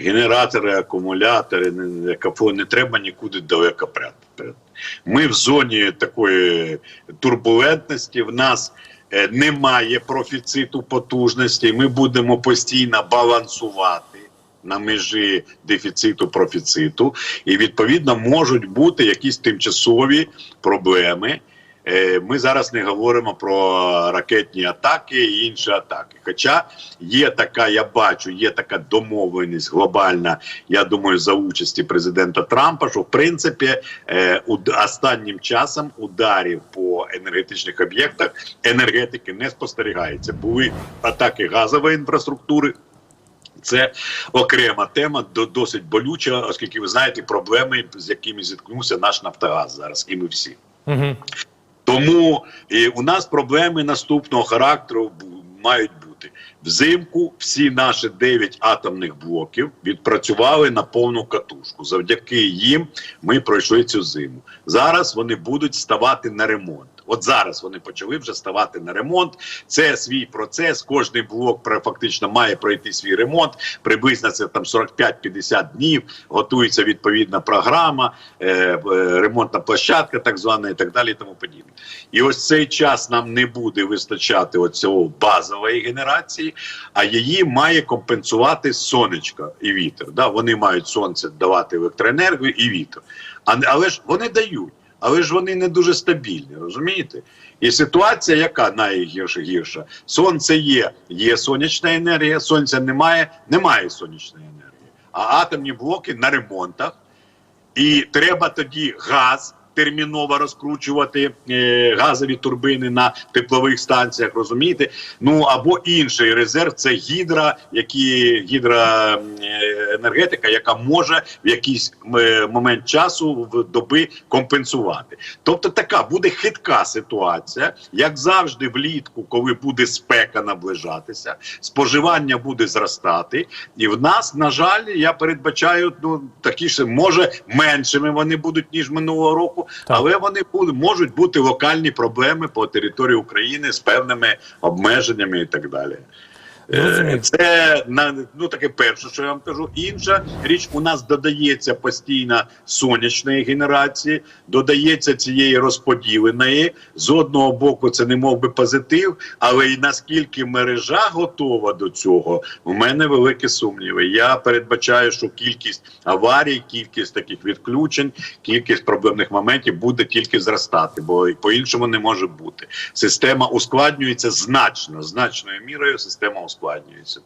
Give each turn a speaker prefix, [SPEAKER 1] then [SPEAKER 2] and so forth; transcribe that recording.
[SPEAKER 1] генератори, акумулятори, не, треба нікуди далеко прятати. Ми в зоні такої турбулентності. В нас е, немає профіциту потужності. Ми будемо постійно балансувати. На межі дефіциту профіциту, і відповідно можуть бути якісь тимчасові проблеми. Е, Ми зараз не говоримо про ракетні атаки і інші атаки. Хоча є така, я бачу, є така домовленість глобальна. Я думаю, за участі президента Трампа, що в принципі е, останнім часом ударів по енергетичних об'єктах енергетики не спостерігається. Були атаки газової інфраструктури. Це окрема тема, до- досить болюча, оскільки ви знаєте проблеми, з якими зіткнувся наш Нафтогаз зараз, і ми всі.
[SPEAKER 2] Угу.
[SPEAKER 1] Тому і у нас проблеми наступного характеру мають бути взимку. Всі наші 9 атомних блоків відпрацювали на повну катушку. Завдяки їм ми пройшли цю зиму. Зараз вони будуть ставати на ремонт. От зараз вони почали вже ставати на ремонт. Це свій процес. Кожний блок фактично має пройти свій ремонт. Приблизно це там 45-50 днів. Готується відповідна програма, е, е, ремонтна площадка, так звана, і так далі, і тому подібне. І ось цей час нам не буде вистачати оцього базової генерації, а її має компенсувати сонечко і вітер. Да? Вони мають сонце давати електроенергію і вітер. А, але ж вони дають. Але ж вони не дуже стабільні, розумієте? І ситуація, яка найгірша гірша? Сонце є, є сонячна енергія, сонця немає, немає сонячної енергії. А атомні блоки на ремонтах, і треба тоді газ терміново розкручувати е, газові турбини на теплових станціях, розумієте? Ну або інший резерв це гідра, які гідроенергетика, яка може в якийсь е, момент часу в доби компенсувати. Тобто така буде хитка ситуація, як завжди, влітку, коли буде спека наближатися, споживання буде зростати, і в нас, на жаль, я передбачаю ну такі ж може меншими вони будуть ніж минулого року, але вони були можуть бути локальні проблеми по території України з певними обмеженнями і так далі. Е, Це на ну таке перше, що я вам кажу. Інша річ у нас додається постійно сонячної генерації, додається цієї розподіленої. З одного боку, це не мов би позитив, але і наскільки мережа готова до цього, в мене великі сумніви. Я передбачаю, що кількість аварій, кількість таких відключень, кількість проблемних моментів буде тільки зростати, бо по-іншому не може бути. Система ускладнюється значно, значною мірою. Система ускладнюється. squad news. So